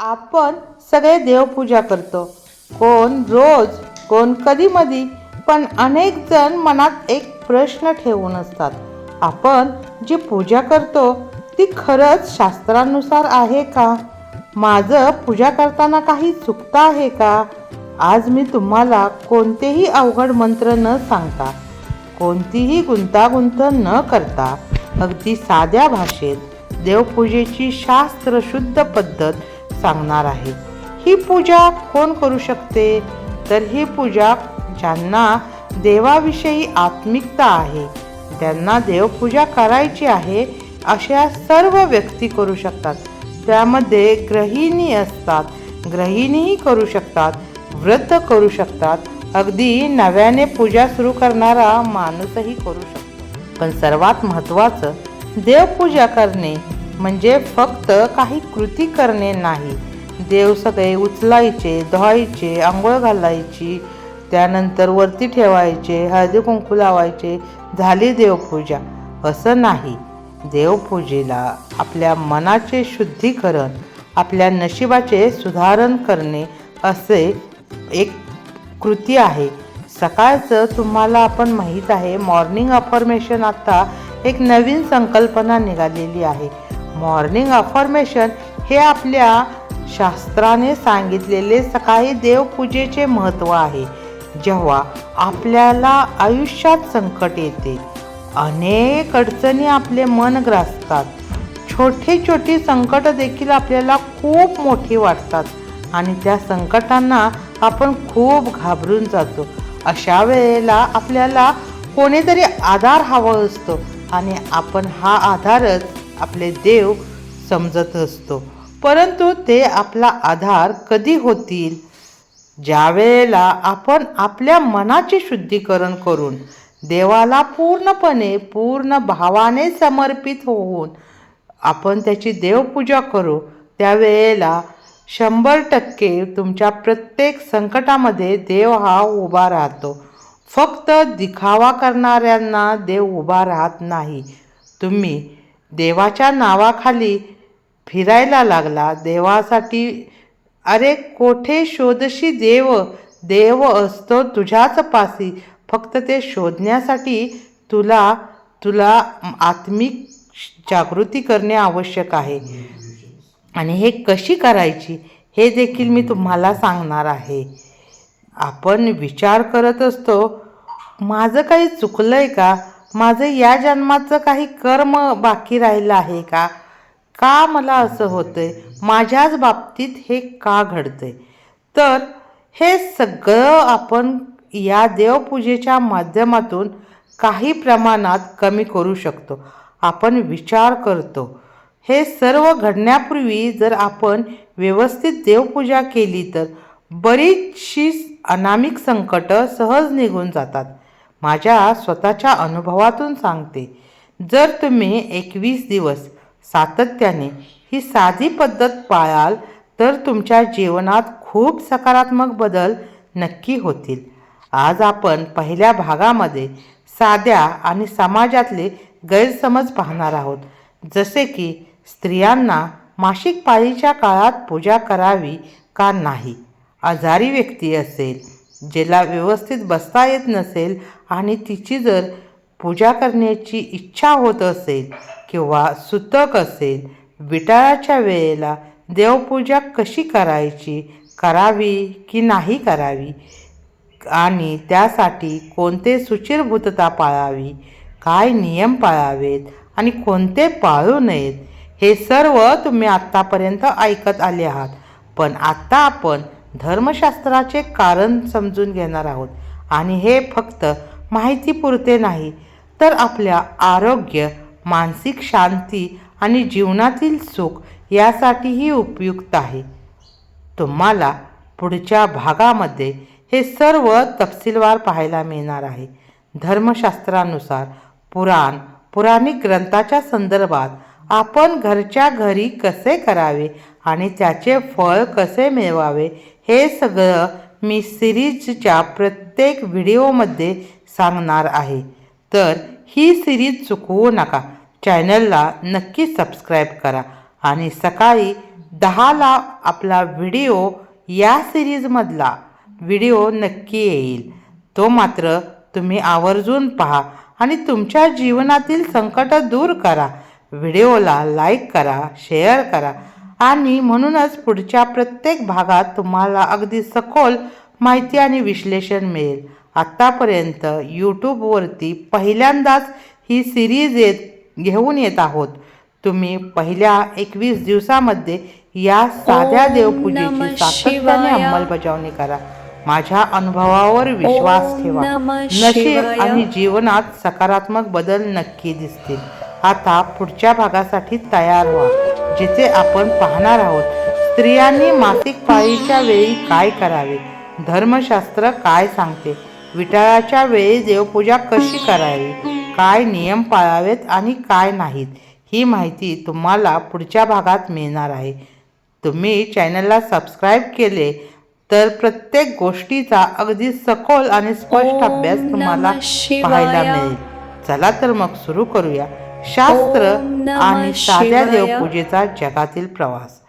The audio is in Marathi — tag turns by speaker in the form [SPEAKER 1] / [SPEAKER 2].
[SPEAKER 1] आपण सगळे देवपूजा करतो. कोण रोज कोण कधी मधी पण अनेक जण मनात एक प्रश्न ठेवून असतात. आपण जी पूजा करतो ती खरंच शास्त्रानुसार आहे का? माझं पूजा करताना काही चुकतं आहे का? आज मी तुम्हाला कोणतेही अवघड मंत्र न सांगता कोणतीही गुंतागुंत न करता अगदी साध्या भाषेत देवपूजेची शास्त्रशुद्ध पद्धत सांगणार आहे. ही पूजा कोण करू शकते? तर ही पूजा ज्यांना देवाविषयी आत्मिकता आहे त्यांना देवपूजा करायची आहे अशा सर्व व्यक्ती करू शकतात. त्यामध्ये ग्रहिणी असतात ग्रहिणीही करू शकतात व्रत करू शकतात. अगदी नव्याने पूजा सुरू करणारा माणूसही करू शकतो. पण सर्वात महत्त्वाचं देवपूजा करणे म्हणजे फक्त काही कृती करणे नाही. देव सगळे उचलायचे धुवायचे आंघोळ घालायची त्यानंतर वरती ठेवायचे हळदी कुंकू लावायचे झाली देवपूजा. असं नाही. देवपूजेला आपल्या मनाचे शुद्धीकरण आपल्या नशिबाचे सुधारण करणे असे एक कृती आहे. सकाळचं तुम्हाला आपण माहीत आहे मॉर्निंग अफर्मेशन आता एक नवीन संकल्पना निघालेली आहे. मॉर्निंग अफॉर्मेशन हे आपल्या शास्त्राने सांगितलेले सकाळी देवपूजेचे महत्त्व आहे. जेव्हा आपल्याला आयुष्यात संकट येते अनेक अडचणी आपले मन ग्रासतात. छोटी छोटी संकट देखील आपल्याला खूप मोठी वाटतात आणि त्या संकटांना आपण खूप घाबरून जातो. अशा वेळेला आपल्याला कोणीतरी आधार हवा असतो आणि आपण हा आधारच आपले देव समजत असतो. परंतु ते आपला आधार कधी होतील? ज्या वेळेला आपण आपल्या मनाचे शुद्धीकरण करून देवाला पूर्णपणे पूर्ण भावाने समर्पित होऊन आपण त्याची देवपूजा करू त्यावेळेला शंभर टक्के तुमच्या प्रत्येक संकटामध्ये देव हा उभा राहतो. फक्त दिखावा करणाऱ्यांना देव उभा राहत नाही. तुम्ही देवाच्या नावाखाली फिरायला लागला. देवासाठी अरे कोठे शोधशी देव? देव असतो तुझ्याच पासी. फक्त ते शोधण्यासाठी तुला तुला आत्मिक जागृती करणे आवश्यक आहे. आणि हे कशी करायची हे देखील मी तुम्हाला सांगणार आहे. आपण विचार करत असतो माझं काही चुकलं आहे का? माझं या जन्माचं काही कर्म बाकी राहिलं आहे का? का मला असं होतंय? माझ्याच बाबतीत हे का घडतंय? तर हे सगळं आपण या देवपूजेच्या माध्यमातून काही प्रमाणात कमी करू शकतो. आपण विचार करतो. हे सर्व घडण्यापूर्वी जर आपण व्यवस्थित देवपूजा केली तर बरीचशी अनामिक संकटं सहज निघून जातात. माझ्या स्वतःच्या अनुभवातून सांगते. जर तुम्ही एकवीस दिवस सातत्याने ही साधी पद्धत पाळाल तर तुमच्या जीवनात खूप सकारात्मक बदल नक्की होतील. आज आपण पहिल्या भागामध्ये साध्या आणि समाजातले गैरसमज पाहणार आहोत. जसे की स्त्रियांना मासिक पाळीच्या काळात पूजा करावी का नाही? आजारी व्यक्ती असेल ज्याला व्यवस्थित बसता येत नसेल आणि तिची जर पूजा करण्याची इच्छा होत असेल किंवा सुतक असेल विटाळाच्या वेळेला देवपूजा कशी करायची करावी की नाही करावी? आणि त्यासाठी कोणते सुचिरभूतता पाळावी? काय नियम पाळावेत आणि कोणते पाळू नयेत? हे सर्व तुम्ही आत्तापर्यंत ऐकत आले आहात. पण आत्ता आपण धर्मशास्त्राचे कारण समजून घेणार आहोत. आणि हे फक्त माहितीपुरते नाही तर आपल्या आरोग्य मानसिक शांती आणि जीवनातील सुख यासाठीही उपयुक्त आहे. तुम्हाला पुढच्या भागामध्ये हे सर्व तपशीलवार पाहायला मिळणार आहे. धर्मशास्त्रानुसार पुराण पुराणिक ग्रंथाच्या संदर्भात आपण घरच्या घरी कसे करावे आणि त्याचे फळ कसे मिळवावे हे सगळं मी सिरीजच्या प्रत्येक व्हिडिओमध्ये सांगणार आहे. तर ही सिरीज चुकवू नका. चॅनलला नक्की सबस्क्राईब करा आणि सकाळी दहाला आपला व्हिडिओ या सिरीजमधला व्हिडिओ नक्की येईल. तो मात्र तुम्ही आवर्जून पहा आणि तुमच्या जीवनातील संकट दूर करा. व्हिडिओला लाईक करा शेअर करा आणि म्हणूनच पुढच्या प्रत्येक भागात तुम्हाला अगदी सखोल माहिती आणि विश्लेषण मिळेल. आत्तापर्यंत यूट्यूबवरती पहिल्यांदाच ही सिरीज येत घेऊन येत आहोत. तुम्ही पहिल्या एकवीस दिवसामध्ये या साध्या देवपूजेची सातत्याने. अंमलबजावणी करा. माझ्या अनुभवावर विश्वास ठेवा. नशीब. आणि जीवनात सकारात्मक बदल नक्की दिसतील. आता पुढच्या भागासाठी तयार व्हा जिथे आपण पाहणार आहोत स्त्रियांनी मासिक पाळीच्या वेळी काय करावे धर्मशास्त्र काय सांगते विटाळाच्या वेळी देवपूजा कशी करावी काय नियम पाळावेत आणि काय नाहीत ही माहिती तुम्हाला पुढच्या भागात मिळणार आहे. तुम्ही चॅनलला सबस्क्राईब केले तर प्रत्येक गोष्टीचा अगदी सखोल आणि स्पष्ट अभ्यास तुम्हाला. पाहायला मिळेल. चला तर मग सुरू करूया. शास्त्र आणि साध्या. देवपूजेचा जगातील प्रवास